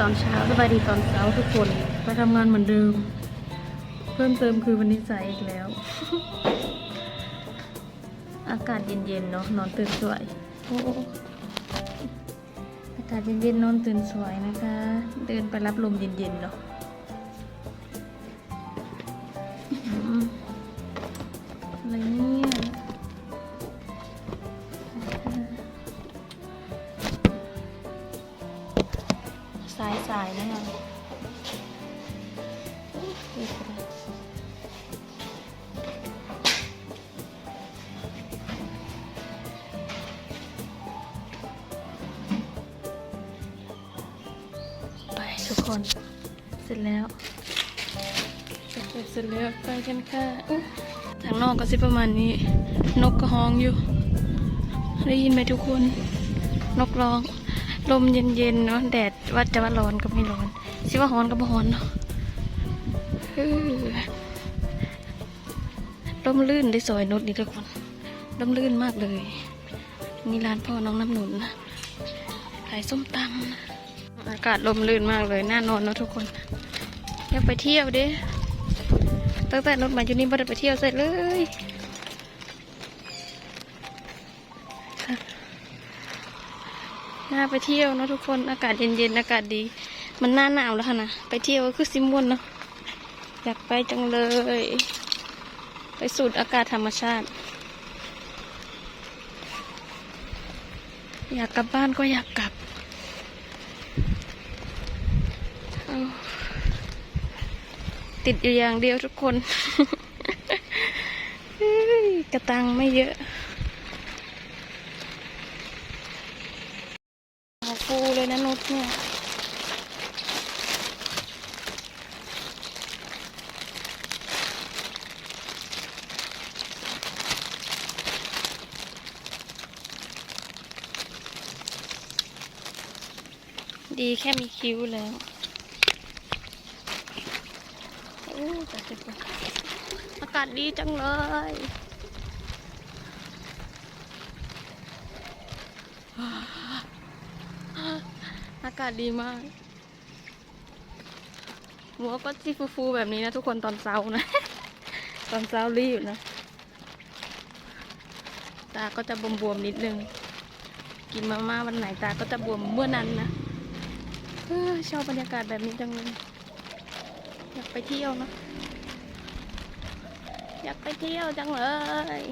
ตอนเช้าสบายดีตอนเช้าทุกคนไปทำงานเหมือนเดิม เพิ่มเติมคือวันนี้ใส่อีกแล้ว อากาศเย็นๆเนาะนอนตื่นสวยอากาศเย็นๆนอนตื่นสวยนะคะ เดินไปรับลมเย็นๆเนาะอะไรเนี่ย สร็จแล้วเสร็จแล้วไปกันค่ะอุ๊ทางนอกก็สิประมาณนี้ นกก็ฮ้องอยู่ ได้ยินไหมทุกคน นกร้อง ลมเย็นๆเนาะแดดว่าจะว่าร้อนก็ไม่ร้อนสิว่าร้อนก็ไม่ร้อนเนาะอื้อลมลื่นได้ซอยนุชนี่ทุกคนลมลื่นมากเลยนี่ร้านพ่อน้องน้ำหนุนนะขายส้มตำอากาศลมลื่นมากเลยน่านอนเนาะทุกคนอยากไปเที่ยวด้ ตั้งแต่นุชมาอยู่นี่ไม่ได้ไปเที่ยวเสร็จเลยน่าไปเที่ยวเนะทุกคนอากาศเย็นๆอากาศดี มันหน้าหนาวแล้วค่ะนะไปเที่ยวก็คือซิมวนเนาะอยากไปจังเลย ไปสูดอากาศธรรมชาติ อยากกลับบ้านก็อยากกลับเอา ติดอยู่อย่างเดียวทุกคนกระตังไม่เยอะเอาฟูเลยนะนุชเนี่ยดีแค่มีคิ้วแล้วโอากาศดีจังเลยอากาศดีมากหัวก็ซีฟูๆแบบนี้นะทุกคนตอนเช้านะ ตอนเช้ารีบนะ ตาก็จะบวมๆนิดนึง กินมาม่าวันไหนตาก็จะบวมเมื่อนั้นนะเออชอบบรรยากาศแบบนี้จังเลย อยากไปเที่ยวนะอยากไปเที่ยวจังเลย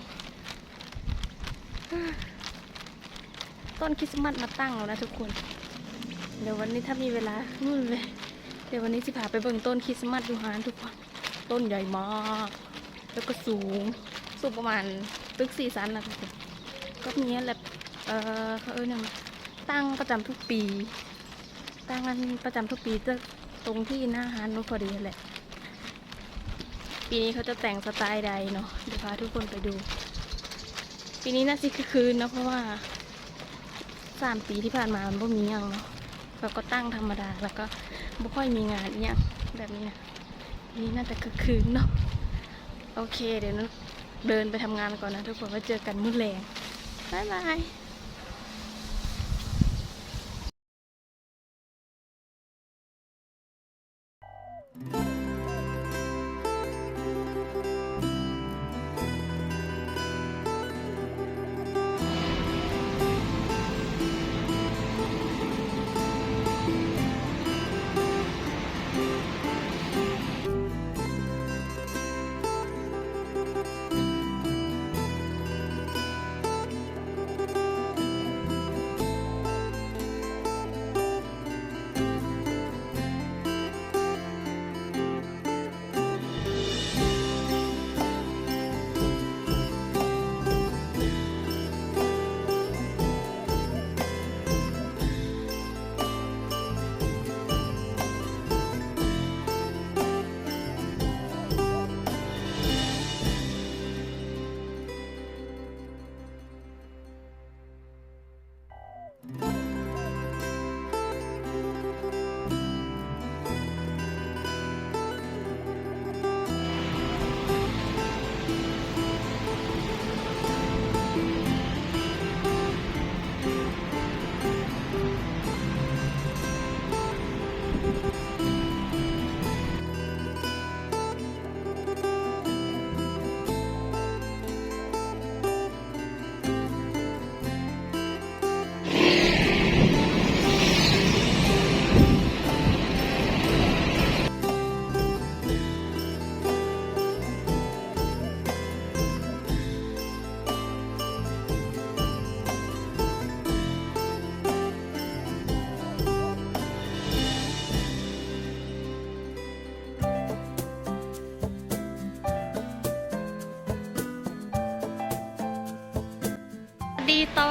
ต้นคริสต์มาสมาตั้งแล้วนะทุกคน เดี๋ยววันนี้ถ้ามีเวลานู่นเลยเดี๋ยววันนี้สิพาไปเบิ่งต้นคริสต์มาสดูฮานทุกคนต้นใหญ่มาก แล้วก็สูง สูงประมาณตึกสี่ชั้นนะทุกคนก็มีแหละเออเขาเอ้ยยังตั้งประจำทุกปี ตั้งกันประจำทุกปีจะ ตรงที่หน้าฮานนู้นพอดีแหละ ปีนี้เขาจะแต่งสไตล์ใดเนาะเดี๋ยวพาทุกคนไปดู ปีนี้น่าจะคือคืนนะเพราะว่าสามปีที่ผ่านมามันบ่มีหยังเนาะเราก็ตั้งธรรมดาแล้วก็บ่ค่อยมีงานอหย่างแบบนี้นะนี่น่าจะคือคืนเนาะโอเค เดี๋ยวนะเดินไปทำงานก่อนนะทุกคนไว้เจอกันมื้อแรงบ๊ายบาย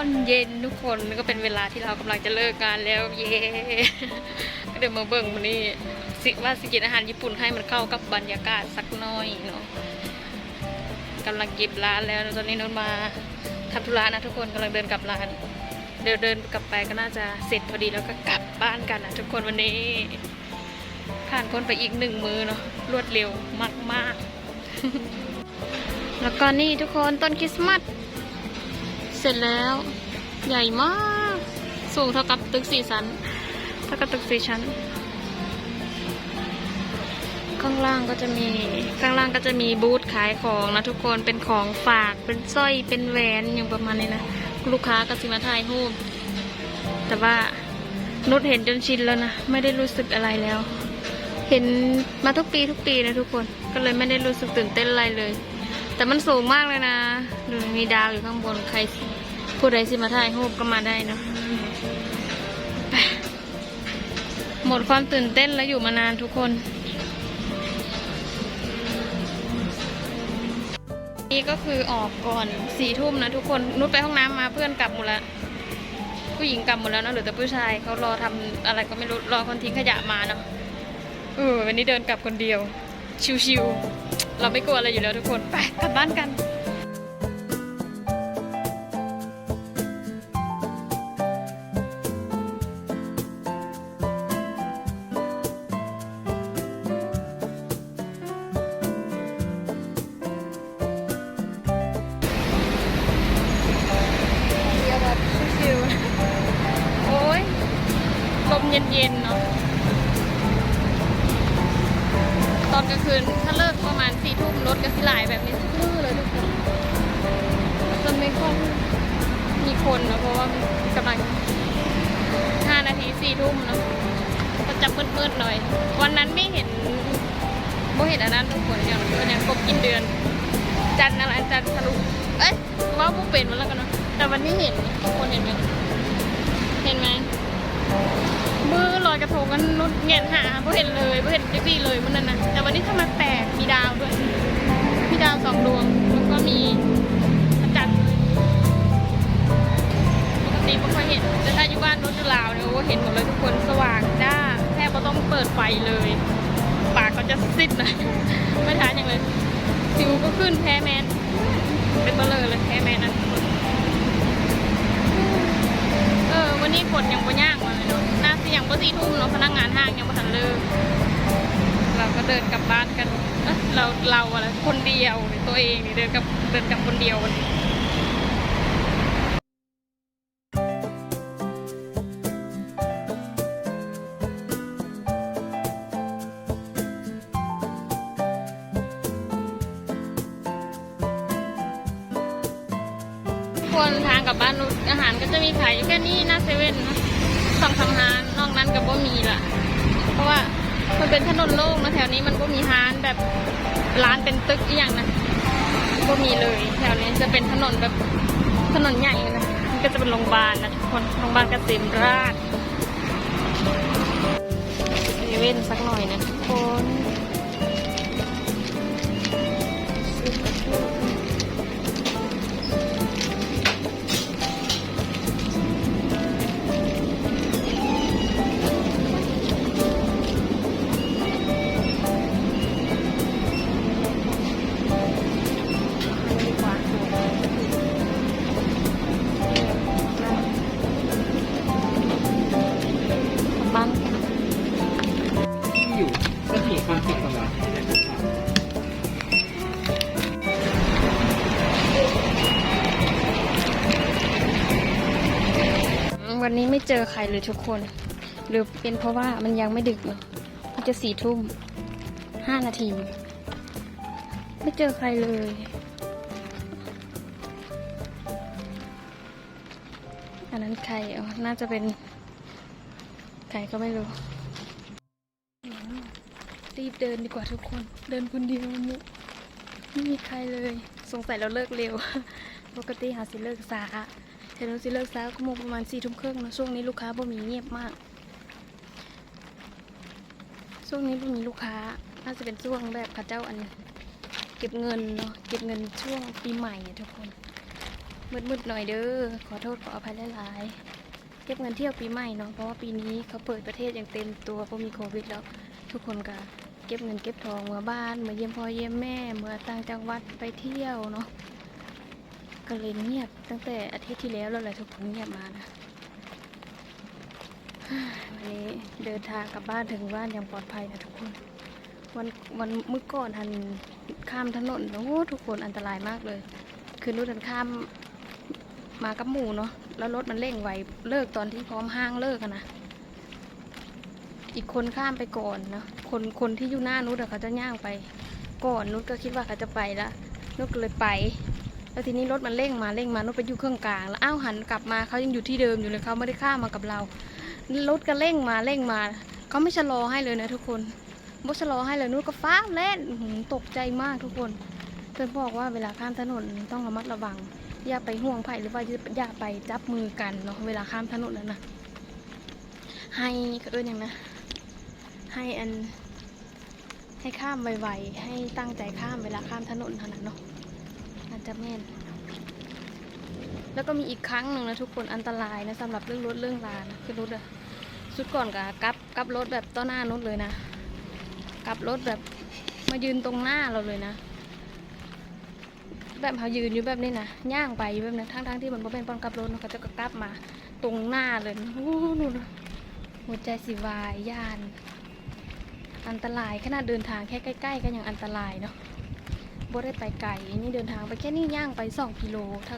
อนเย็นทุกคนก็เป็นเวลาที่เรากำลังจะเลิกงานแล้วเย้ก็เดี๋ยวมาเบิ่งวันนี้สิว่าสิกินอาหารญี่ปุ่นให้มันเข้ากับบรรยากาศสักหน่อยเนาะกำลังเก็บร้านแล้วตอนนี้นนมาทำธุระนะทุกคนกำลังเดินกลับร้าน เดินเดินกลับไปก็น่าจะเสร็จพอดีแล้วก็กลับบ้านกันนะทุกคนวันนี้ ผ่านคนไปอีกหนึ่งมือเนาะรวดเร็วมากๆ แล้วก็นี่ทุกคนต้นคริสต์มาส เสร็จแล้ว ใหญ่มาก สูงเท่ากับตึกสี่ชั้นเท่ากับตึกสี่ชั้น ข้างล่างก็จะมี ข้างล่างก็จะมีบูธขายของนะทุกคนเป็นของฝากเป็นสร้อยเป็นแหวนอย่างประมาณนี้นะลูกค้าก็สิมาถ่ายรูปแต่ว่านุชเห็นจนชินแล้วนะไม่ได้รู้สึกอะไรแล้ว เห็นมาทุกปีทุกปีนะทุกคนก็เลยไม่ได้รู้สึกตื่นเต้นอะไรเลย แต่มันสูงมากเลยนะดูมีดาวอยู่ข้างบนใคร ผู้ใดสิมาถ่ายรูปก็มาได้เนาะหมดความตื่นเต้นแล้วอยู่มานานทุกคน นี่ก็คือออกก่อนสี่ทุ่มนะทุกคนนุชไปห้องน้ำมาเพื่อนกลับหมดแล้วผู้หญิงกลับหมดแล้วนะเหลือแต่ผู้ชายเขารอทำอะไรก็ไม่รู้รอคนทิ้งขยะมาเนาะเออวันนี้เดินกลับคนเดียว ชิวๆเราไม่กลัวอะไรอยู่แล้วทุกคนไปกลับบ้านกัน มเย็นๆเนาะตอนกลางคืนถ้าเลิกประมาณสี่ทุ่มรถก็สิหลายแบบนี้ทื่อเลยทุกคนจนไม่ค่อยมีคนเนอะเพราะว่ากำลังห้านาทีสี่ทุ่มเนอะก็จะมืดๆหน่อย วันนั้นไม่เห็นไม่เห็นอันนั้นทุกคนอย่างเดือนอย่างครบกินเดือน จันอะไรจันทะลุเอ้ยว่าผู้เป็นมาแล้วกันเนาะแต่วันนี้เห็นทุกคนเห็นไหมเห็นไหม อยกระทงกันนุดเงียนหาไม่เห็นเลยไม่เห็นจีเลยมันนั่นนะแต่วันนี้ทำไมแปลกมีดาวด้วยมีดาวสองดวงแล้วก็มีพระจันทร์ปกติไม่ค่อยเห็นแต่ถ้าอยู่บ้านนุชอยู่ลาวเนี่ยโอ้เห็นหมดเลยทุกคนสว่างจ้าแทบไม่ต้องเปิดไฟเลย ปากก็จะซิดหน่อยไม่ทานอย่างเลยสิวก็ขึ้นแพ้แมนเป็นเบลอเลยแพ้แมนนั้นเออวันนี้กดยังบ่ย่างมาเลยเนาะ นาสิยังบ่สี่ทุ่มเนาะพนักงานห้างยังไม่ทันเลิกเราก็เดินกลับบ้านกัน เราเราอะไรคนเดียวตัวเองนี่เดินกับเดินกับคนเดียววันนี้ ราะว่ามันเป็นถนนโล่งนะแถวนี้มันก็มีร้านแบบร้านเป็นตึกอย่างนะก็มีเลย แถวนี้จะเป็นถนนแบบถนนใหญ่นะมันก็จะเป็นโรงพยาบาลนะทุกคนโรงพยาบาลเกษมราชเซเว่นสักหน่อยนะทุกคน เจอใครเลยทุกคน หรือเป็นเพราะว่ามันยังไม่ดึกเนอะมันจะสี่ทุ่มห้านาที ไม่เจอใครเลย อันนั้นใครอ๋อน่าจะเป็น ใครก็ไม่รู้ รีบเดินดีกว่าทุกคน เดินคนเดียวมุไม่มีใครเลย สงสัยเราเลิกเร็ว ปกติหาสิเลิกสา เทนสิเลิกสาก็โมงประมาณสี่ทุ่มครึ่งนะช่วงนี้ลูกค้าบ่มีเงียบมาก ช่วงนี้บ่มีลูกค้า น่าจะเป็นช่วงแบบข้าเจ้าอัน เก็บเงินเนาะ เก็บเงินช่วงปีใหม่อะทุกคน มืดๆหน่อยเด้อ ขอโทษขออภัยหลายๆ เก็บเงินเที่ยวปีใหม่เนาะ เพราะว่าปีนี้เขาเปิดประเทศอย่างเต็มตัวเพราะมีโควิดแล้วทุกคนก็เก็บเงินเก็บทองมาบ้านมาเยี่ยมพ่อเยี่ยมแม่เมื่อต่างจังหวัดไปเที่ยวเนาะ ก็เลยเงียบตั้งแต่อาทิตย์ที่แล้วแล้วแหละทุกคนเงียบมานะวันนี้เดินทางกลับบ้านถึงบ้านอย่างปลอดภัยนะทุกคน วันวันเมื่อก่อนทันข้ามถนนโอ้ทุกคนอันตรายมากเลย คือนุชทันข้ามมากับหมู่เนาะแล้วรถมันเร่งไวเลิกตอนที่พร้อมห้างเลิกอะนะอีกคนข้ามไปก่อนเนาะคนคนที่อยู่หน้านุชอะเขาจะย่างไป ก่อนนุชก็คิดว่าเขาจะไปแล้วนุชก็เลยไป แล้วทีนี้รถมันเร่งมาเร่งมานุชไปอยู่เครื่องกลาง แล้วอ้าวหันกลับมาเขายังอยู่ที่เดิมอยู่เลยเขาไม่ได้ข้ามมากับเรา รถก็เร่งมาเร่งมาเขาไม่ชะลอให้เลยนะทุกคนไม่ชะลอให้เลยนุชก็ฟ้าเล่นตกใจมากทุกคนเพื่อนบอกว่าเวลาข้ามถนนต้องระมัดระวัง อย่าไปห่วงไผ่หรือว่าอย่าไปจับมือกันเนาะเวลาข้ามถนนนั่นนะให้ก็เอิ้นอย่างนะให้อันให้ข้ามไวๆให้ตั้งใจข้ามเวลาข้ามถนนเท่านั้นเนาะ จะแม่น แล้วก็มีอีกครั้งหนึ่งนะทุกคนอันตรายนะสำหรับเรื่องรถเรื่องลานะคือรถอะสุดก่อนกับกลับกลับรถแบบต้อหน้านุชเลยนะกลับรถแบบมายืนตรงหน้าเราเลยนะแบบเขายืนอยู่แบบนี้นะย่างไปอยู่แบบนั้นทั้งทั้งๆที่มันบ่เป็นป้อนกลับรถเขาจะก็กลับมาตรงหน้าเลยโอ้หนู่นหัวใจสิวายย่าน อันตรายขนาดเดินทางแค่ใกล้ ๆ ก็ยังอันตรายเนาะ บ่ได้ไปไกลนี่เดินทางไปแค่นี้ย่างไปสองกิโลถ้า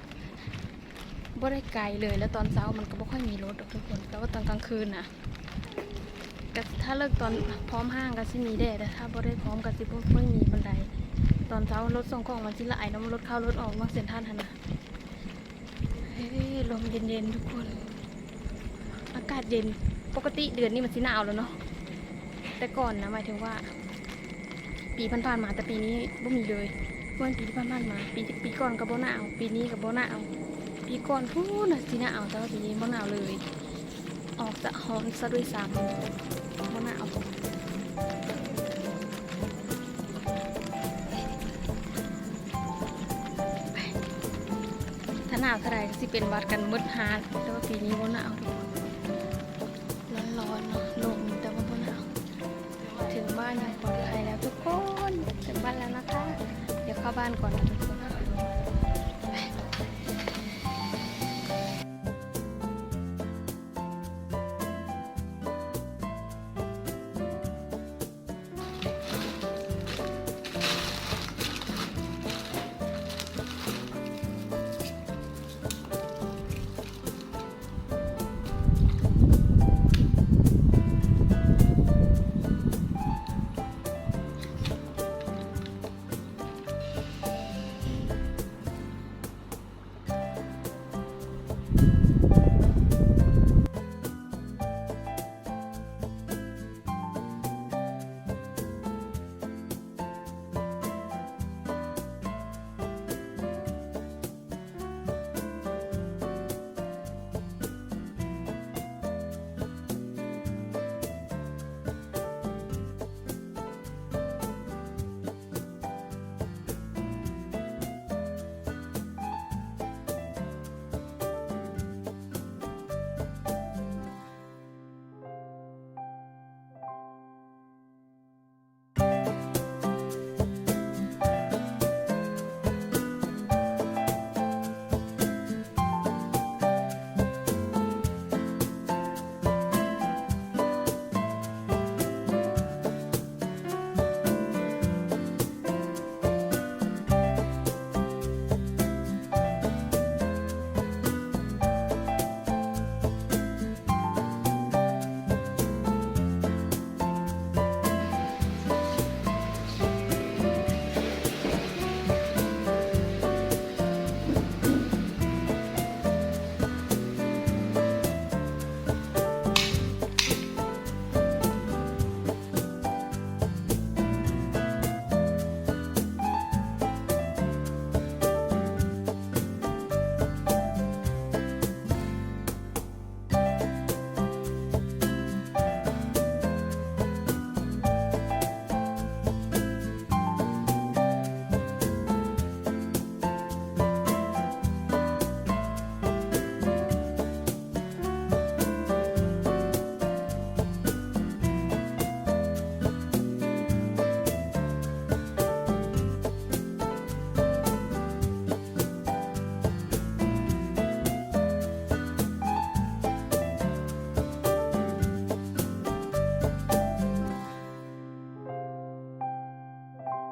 บ่ได้ไกลเลยแล้วตอนเช้ามันก็บ่ค่อยมีรถหรอกทุกคน แต่ว่าตอนกลางคืนนะก็ถ้าเลิกตอนพร้อมห้างก็สิมีแดดแต่ถ้าบ่ได้พร้อมก็สิบ่ค่อยมีบันไดตอนเช้ารถส่งของมันสิหลายเนาะรถเข้ารถออกนอกเส้นท่านนะเฮ้ยลมเย็นๆทุกคน อากาศเย็นปกติเดือนนี้มันสิหนาวแล้วเนาะแต่ก่อนนะหมายถึงว่า ปีผ่านๆมาแต่ปีนี้ไม่มีเลยเมื่อปีที่ผ่านๆมา ปีปีก่อนกับโบหนาวปีนี้กับโบหนาวปีก่อนพูดนะสิหนาวแต่ว่าปีนี้โบหนาวเลย ออกจะฮ้อนซะด้วยซ้ำโบหนาวถ้าหนาวเท่าไรก็สิเป็นวัดกันมืดฮานแต่ว่าปีนี้โบหนาว ถึง